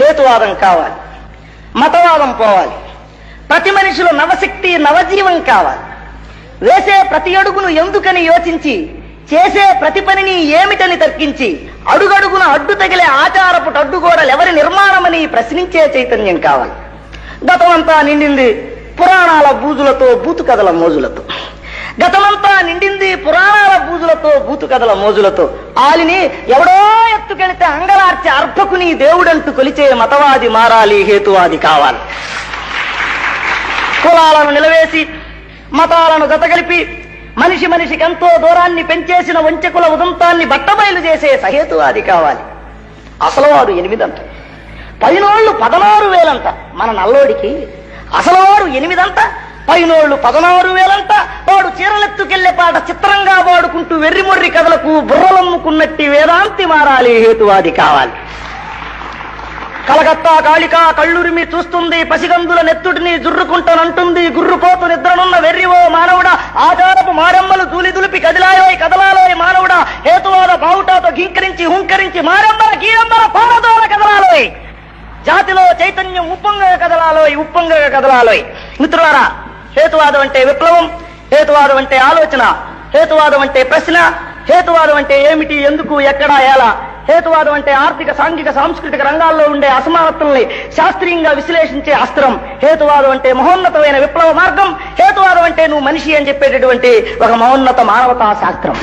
హేతువాదం కావాలి. మతవాదం పోవాలి. ప్రతి మనిషిలో నవశక్తి నవజీవం కావాలి. వేసే ప్రతి అడుగును ఎందుకని యోచించి చేసే ప్రతి పనిని ఏమిటని తర్కించి అడుగడుగున అడ్డు తగిలే ఆచారపు అడ్డుగోడలు ఎవరి నిర్మాణమని ప్రశ్నించే చైతన్యం కావాలి. గతమంతా నిండింది పురాణాల బూజులతో బూతు కథల మోజులతో. గతమంతా నిండింది పురాణాల బూజులతో బూతు కథల మోజులతో. ఆలిని ఎవడో ఎత్తుకెళితే అంగ తప్పకుని దేవుడంటూ కొలిచే మతవాది మారాలి హేతువాది కావాలి. కులాలను నిలవేసి మతాలను గతగలిపి మనిషి మనిషికి ఎంతో దూరాన్ని పెంచేసిన వంచకుల ఉదంతాన్ని బట్టబయలు చేసే సహేతువాది కావాలి. అసలు వారు ఎనిమిదంట. పైనోళ్ళు పదనారు వేలంట. మన నల్లోడికి అసలు వారు ఎనిమిదంట పైనోళ్ళు పదనారు వేలంట. వాడు చీరలెత్తుకెళ్ళే పాట చిత్రంగా వాడుకుంటూ వెర్రిమొర్రి కథలకు బుర్రలమ్ముకున్నట్టి వేదాంతి మారాలి హేతువాది కావాలి. కలకత్తా కాళిక కళ్ళురిమి చూస్తుంది పసిగందుల నెత్తుడిని జుర్రుకుంటానంటుంది గుర్రుపోతు నిద్రనున్న వెర్రివో మానవుడా ఆచారపు మారమ్మలు దూలి దులిపి కదిలాయోయ్ కదలాలోయ్ మానవుడా హేతువాద బావుటాతో గీంకరించి హుంకరించి మారమ్మల గీరమ్మల పారదోల కదలాలోయ్. జాతిలో చైతన్యం ఉప్పొంగ కదలాలోయ్ ఉప్పొంగ కదలాలోయ్. మిత్రులారా హేతువాదం అంటే విప్లవం హేతువాదం అంటే ఆలోచన హేతువాదం అంటే ప్రశ్న హేతువాదం అంటే ఏమిటి ఎందుకు ఎక్కడా ఎలా? హేతువాదం అంటే ఆర్థిక సాంఘిక సాంస్కృతిక రంగాల్లో ఉండే అసమానతల్ని శాస్త్రీయంగా విశ్లేషించే అస్త్రం. హేతువాదం అంటే మహోన్నతమైన విప్లవ మార్గం. హేతువాదం అంటే నువ్వు మనిషి అని చెప్పేటటువంటి ఒక మహోన్నత మానవతా శాస్త్రం.